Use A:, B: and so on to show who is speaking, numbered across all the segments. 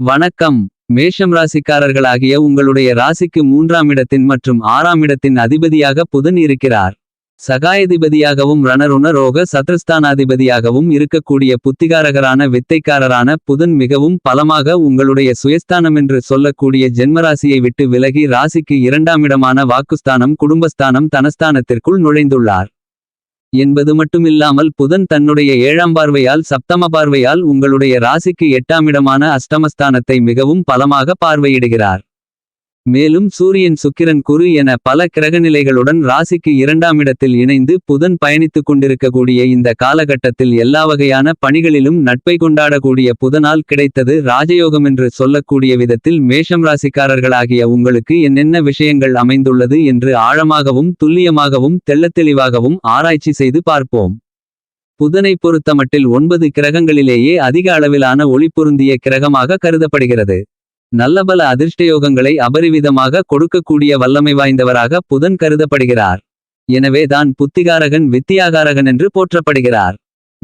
A: வணக்கம். மேஷம் ராசிக்காரர்களாகிய உங்களுடைய ராசிக்கு மூன்றாம் இடத்தின் மற்றும் ஆறாம் இடத்தின் அதிபதியாக புதன் இருக்கிறார். சகாயதிபதியாகவும் ரணருண ரோக சத்ருஸ்தானாதிபதியாகவும் இருக்கக்கூடிய புத்திகாரகரான வித்தைக்காரரான புதன் மிகவும் பலமாக உங்களுடைய சுயஸ்தானமென்று சொல்லக்கூடிய ஜென்மராசியை விட்டு விலகி ராசிக்கு இரண்டாம் இடமான வாக்குஸ்தானம் குடும்பஸ்தானம் தனஸ்தானத்திற்குள் நுழைந்துள்ளார். என்பது மட்டுமில்லாமல் புதன் தன்னுடைய ஏழாம் பார்வையால் சப்தம பார்வையால் உங்களுடைய ராசிக்கு எட்டாம் இடமான அஷ்டமஸ்தானத்தை மிகவும் பலமாக பார்வையிடுகிறார். மேலும் சூரியன் சுக்கிரன் குரு என பல கிரகநிலைகளுடன் ராசிக்கு இரண்டாம் இடத்தில் இணைந்து புதன் பயணித்துக் கொண்டிருக்கக்கூடிய இந்த காலகட்டத்தில் எல்லா வகையான பணிகளிலும் நட்பை கொண்டாடக்கூடிய புதனால் கிடைத்தது ராஜயோகம் என்று சொல்லக்கூடிய விதத்தில் மேஷம் ராசிக்காரர்களாகிய உங்களுக்கு என்னென்ன விஷயங்கள் அமைந்துள்ளது என்று ஆழமாகவும் துல்லியமாகவும் தெள்ளத்தெளிவாகவும் ஆராய்ச்சி செய்து பார்ப்போம். புதனை பொறுத்தமட்டில் ஒன்பது கிரகங்களிலேயே அதிக அளவிலான ஒளி பொருந்திய கிரகமாக கருதப்படுகிறது. நல்ல பல அதிர்ஷ்டயோகங்களை அபரிவிதமாக கொடுக்கக்கூடிய வல்லமை வாய்ந்தவராக புதன் கருதப்படுகிறார். எனவே தான் புத்திகாரகன் வித்தியாகாரகன் என்று போற்றப்படுகிறார்.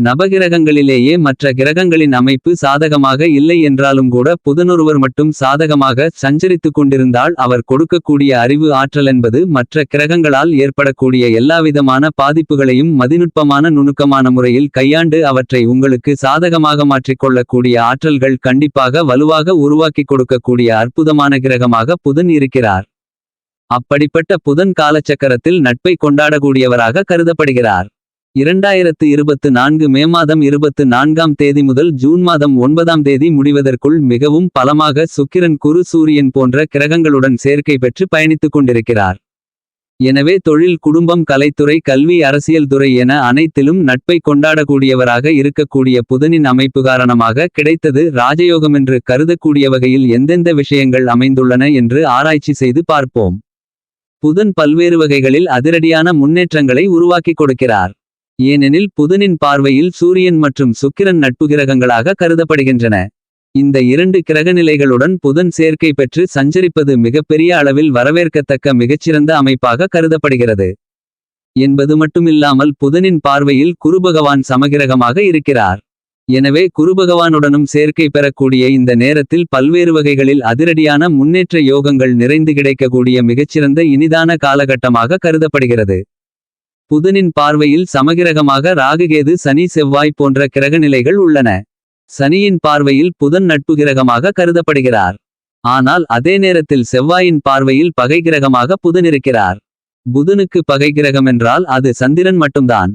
A: நவகிரகங்களிலேயே மற்ற கிரகங்களின் அமைப்பு சாதகமாக இல்லை என்றாலும் கூட புதனொருவர் மட்டும் சாதகமாக சஞ்சரித்துக் கொண்டிருந்தால் அவர் கொடுக்கக்கூடிய அறிவு ஆற்றல் என்பது மற்ற கிரகங்களால் ஏற்படக்கூடிய எல்லாவிதமான பாதிப்புகளையும் மதிநுட்பமான நுணுக்கமான முறையில் கையாண்டு அவற்றை உங்களுக்கு சாதகமாக மாற்றிக்கொள்ளக்கூடிய ஆற்றல்கள் கண்டிப்பாக வலுவாக உருவாக்கிக் கொடுக்கக்கூடிய அற்புதமான கிரகமாக புதன் இருக்கிறார். அப்படிப்பட்ட புதன் காலச்சக்கரத்தில் நட்பை கொண்டாடக்கூடியவராக கருதப்படுகிறார். இரண்டாயிரத்து இருபத்து நான்கு மே மாதம் இருபத்து நான்காம் தேதி முதல் ஜூன் மாதம் ஒன்பதாம் தேதி முடிவதற்குள் மிகவும் பலமாக சுக்கிரன் குரு சூரியன் போன்ற கிரகங்களுடன் சேர்க்கை பெற்று பயணித்துக் கொண்டிருக்கிறார். எனவே தொழில் குடும்பம் கலைத்துறை கல்வி அரசியல் துறை என அனைத்திலும் நட்பை கொண்டாடக்கூடியவராக இருக்கக்கூடிய புதனின் அமைப்பு காரணமாக கிடைத்தது ராஜயோகமென்று கருதக்கூடிய வகையில் எந்தெந்த விஷயங்கள் அமைந்துள்ளன என்று ஆராய்ச்சி செய்து பார்ப்போம். புதன் பல்வேறு வகைகளில் அதிரடியான முன்னேற்றங்களை உருவாக்கிக் கொடுக்கிறார். ஏனெனில் புதனின் பார்வையில் சூரியன் மற்றும் சுக்கிரன் நட்பு கிரகங்களாக கருதப்படுகின்றன. இந்த இரண்டு கிரகநிலைகளுடன் புதன் சேர்க்கை பெற்று சஞ்சரிப்பது மிகப்பெரிய அளவில் வரவேற்கத்தக்க மிகச்சிறந்த அமைப்பாக கருதப்படுகிறது. என்பது மட்டுமில்லாமல் புதனின் பார்வையில் குருபகவான் சமகிரகமாக இருக்கிறார். எனவே குருபகவானுடனும் சேர்க்கை பெறக்கூடிய இந்த நேரத்தில் பல்வேறு வகைகளில் அதிரடியான முன்னேற்ற யோகங்கள் நிறைந்து கிடைக்கக்கூடிய மிகச்சிறந்த இனிதான காலகட்டமாக கருதப்படுகிறது. புதனின் பார்வையில் சமகிரகமாக ராகுகேது சனி செவ்வாய் போன்ற கிரகநிலைகள் உள்ளன. சனியின் பார்வையில் புதன் நட்பு கிரகமாக கருதப்படுகிறார். ஆனால் அதே நேரத்தில் செவ்வாயின் பார்வையில் பகை கிரகமாக புதன் இருக்கிறார். புதனுக்கு பகை கிரகம் என்றால் அது சந்திரன் மட்டும்தான்.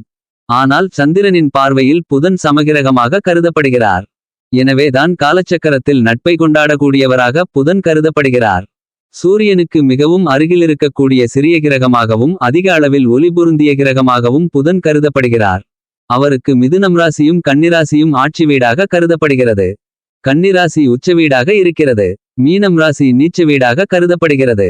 A: ஆனால் சந்திரனின் பார்வையில் புதன் சமகிரகமாக கருதப்படுகிறார். எனவேதான் காலச்சக்கரத்தில் நட்பை கொண்டாடக்கூடியவராக புதன் கருதப்படுகிறார். சூரியனுக்கு மிகவும் அருகிலிருக்கக்கூடிய சிறிய கிரகமாகவும் அதிக அளவில் ஒளிபுருந்திய கிரகமாகவும் புதன் கருதப்படுகிறார். அவருக்கு மிதுனம் ராசியும் கன்னிராசியும் ஆட்சி வீடாக கருதப்படுகிறது. கன்னிராசி உச்ச வீடாக இருக்கிறது. மீனம் ராசி நீச்ச வீடாக கருதப்படுகிறது.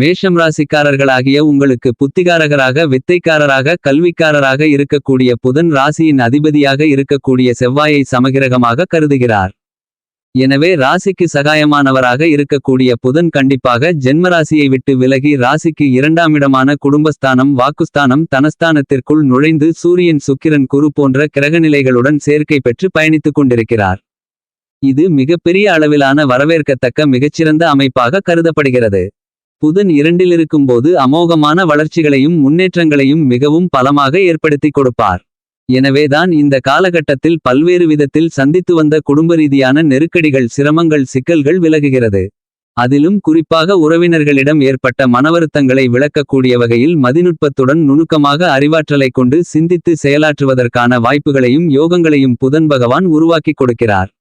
A: மேஷம் ராசிக்காரர்களாகிய உங்களுக்கு புத்திகாரகராக வித்தைக்காரராக கல்விக்காரராக இருக்கக்கூடிய புதன் ராசியின் அதிபதியாக இருக்கக்கூடிய செவ்வாயை சமகிரகமாக கருதுகிறார். எனவே ராசிக்கு சகாயமானவராக இருக்கக்கூடிய புதன் கண்டிப்பாக ஜென்மராசியை விட்டு விலகி ராசிக்கு இரண்டாம் இடமான குடும்பஸ்தானம் வாக்குஸ்தானம் தனஸ்தானத்திற்குள் நுழைந்து சூரியன் சுக்கிரன் குரு போன்ற கிரகநிலைகளுடன் சேர்க்கை பெற்று பயணித்துக் கொண்டிருக்கிறார். இது மிகப்பெரிய அளவிலான வரவேற்கத்தக்க மிகச்சிறந்த அமைப்பாக கருதப்படுகிறது. புதன் இரண்டிலிருக்கும்போது அமோகமான வளர்ச்சிகளையும் முன்னேற்றங்களையும் மிகவும் பலமாக ஏற்படுத்திக் கொடுப்பார். எனவேதான் இந்த காலகட்டத்தில் பல்வேறு விதத்தில் சந்தித்து வந்த குடும்ப ரீதியான நெருக்கடிகள் சிரமங்கள் சிக்கல்கள் விலகுகிறது. அதிலும் குறிப்பாக உறவினர்களிடம் ஏற்பட்ட மனவருத்தங்களை விளக்கக்கூடிய வகையில் மதிநுட்பத்துடன் நுணுக்கமாக அறிவாற்றலை கொண்டு சிந்தித்து செயலாற்றுவதற்கான வாய்ப்புகளையும் யோகங்களையும் புதன் பகவான் உருவாக்கிக் கொடுக்கிறார்.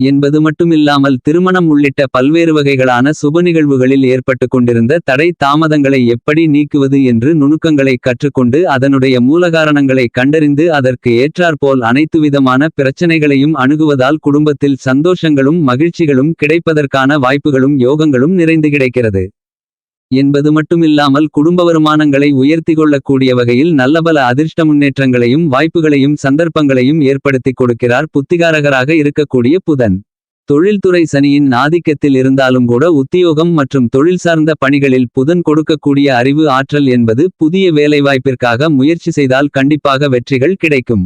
A: என்பது மட்டுமில்லாமல் திருமணம் உள்ளிட்ட பல்வேறு வகைகளான சுப நிகழ்வுகளில் ஏற்பட்டு கொண்டிருந்த தடை தாமதங்களை எப்படி நீக்குவது என்று நுணுக்கங்களை கற்றுக்கொண்டு அதனுடைய மூலகாரணங்களை கண்டறிந்து அதற்கு ஏற்றாற்போல் அனைத்து விதமான பிரச்சனைகளையும் அணுகுவதால் குடும்பத்தில் சந்தோஷங்களும் மகிழ்ச்சிகளும் கிடைப்பதற்கான வாய்ப்புகளும் யோகங்களும் நிறைந்து கிடைக்கிறது. என்பது மட்டுமில்லாமல் குடும்ப வருமானங்களை உயர்த்தி கொள்ளக்கூடிய வகையில் நல்லபல அதிர்ஷ்ட முன்னேற்றங்களையும் வாய்ப்புகளையும் சந்தர்ப்பங்களையும் ஏற்படுத்திக் கொடுக்கிறார் புத்திகாரகராக இருக்கக்கூடிய புதன். தொழில்துறை சனியின் ஆதிக்கத்தில் இருந்தாலும் கூட உத்தியோகம் மற்றும் தொழில் சார்ந்த பணிகளில் புதன் கொடுக்கக்கூடிய அறிவு ஆற்றல் என்பது புதிய வேலைவாய்ப்பிற்காக முயற்சி செய்தால் கண்டிப்பாக வெற்றிகள் கிடைக்கும்.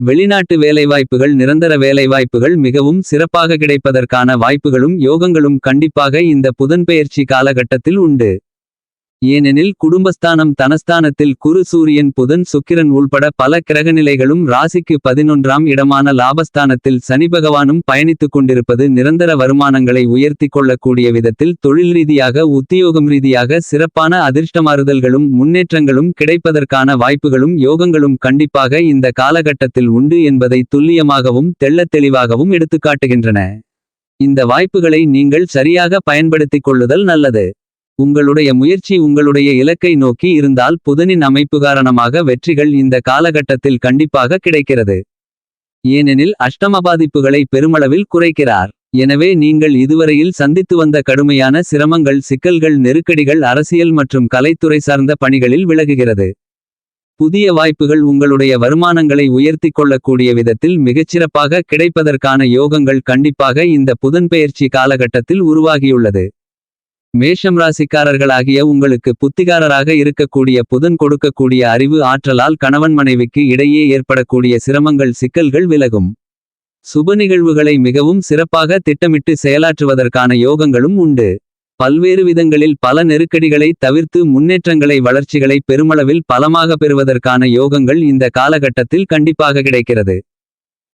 A: வெளிநாட்டு வேலைவாய்ப்புகள் நிரந்தர வேலைவாய்ப்புகள் மிகவும் சிறப்பாக கிடைப்பதற்கான வாய்ப்புகளும் யோகங்களும் கண்டிப்பாக இந்த புதன்பெயர்ச்சி காலகட்டத்தில் உண்டு. ஏனெனில் குடும்பஸ்தானம் தனஸ்தானத்தில் குரு சூரியன் புதன் சுக்கிரன் உள்பட பல கிரகநிலைகளும் ராசிக்கு பதினொன்றாம் இடமான லாபஸ்தானத்தில் சனி பகவானும் பயணித்துக் கொண்டிருப்பது நிரந்தர வருமானங்களை உயர்த்தி கொள்ளக்கூடிய விதத்தில் தொழில் ரீதியாக உத்தியோகம் ரீதியாக சிறப்பான அதிர்ஷ்டமாறுதல்களும் முன்னேற்றங்களும் கிடைப்பதற்கான வாய்ப்புகளும் யோகங்களும் கண்டிப்பாக இந்த காலகட்டத்தில் உண்டு என்பதை துல்லியமாகவும் தெள்ளத் தெளிவாகவும் எடுத்துக்காட்டுகின்றன. இந்த வாய்ப்புகளை நீங்கள் சரியாக பயன்படுத்திக் கொள்ளுதல் நல்லது. உங்களுடைய முயற்சி உங்களுடைய இலக்கை நோக்கி இருந்தால் புதனின் அமைப்பு காரணமாக வெற்றிகள் இந்த காலகட்டத்தில் கண்டிப்பாக கிடைக்கிறது. ஏனெனில் அஷ்டம பாதிப்புகளை பெருமளவில் குறைக்கிறார். எனவே நீங்கள் இதுவரையில் சந்தித்து வந்த கடுமையான சிரமங்கள் சிக்கல்கள் நெருக்கடிகள் அரசியல் மற்றும் கலைத்துறை சார்ந்த பணிகளில் விலகுகிறது. புதிய வாய்ப்புகள் உங்களுடைய வருமானங்களை உயர்த்திக் கொள்ளக்கூடிய விதத்தில் மிகச்சிறப்பாக கிடைப்பதற்கான யோகங்கள் கண்டிப்பாக இந்த புதன்பெயர்ச்சி காலகட்டத்தில் உருவாகியுள்ளது. மேஷம் ராசிக்காரர்களாகிய உங்களுக்கு புத்திகாரராக இருக்கக்கூடிய புதன் கொடுக்கக்கூடிய அறிவு ஆற்றலால் கணவன் மனைவிக்கு இடையே ஏற்படக்கூடிய சிரமங்கள் சிக்கல்கள் விலகும் சுப நிகழ்வுகளை மிகவும் சிறப்பாக திட்டமிட்டு செயலாற்றுவதற்கான யோகங்களும் உண்டு பல்வேறு விதங்களில் பல நெருக்கடிகளை தவிர்த்து முன்னேற்றங்களை வளர்ச்சிகளை பெருமளவில் பலமாக பெறுவதற்கான யோகங்கள் இந்த காலகட்டத்தில் கண்டிப்பாக கிடைக்கிறது.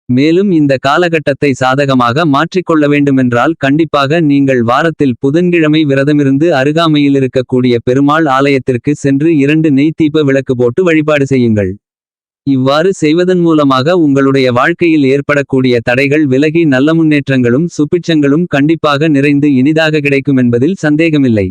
A: மேலும் இந்த காலகட்டத்தை சாதகமாக மாற்றிக்கொள்ள வேண்டுமென்றால் கண்டிப்பாக நீங்கள் வாரத்தில் புதன்கிழமை விரதமிருந்து அருகாமையில் இருக்கக்கூடிய பெருமாள் ஆலயத்திற்கு சென்று இரண்டு நெய் தீப விளக்கு போட்டு வழிபாடு செய்யுங்கள். இவ்வாறு செய்வதன் மூலமாக உங்களுடைய வாழ்க்கையில் ஏற்படக்கூடிய தடைகள் விலகி நல்ல முன்னேற்றங்களும் சுபிட்சங்களும் கண்டிப்பாக நிறைந்து இனிதாக கிடைக்கும் என்பதில் சந்தேகமில்லை.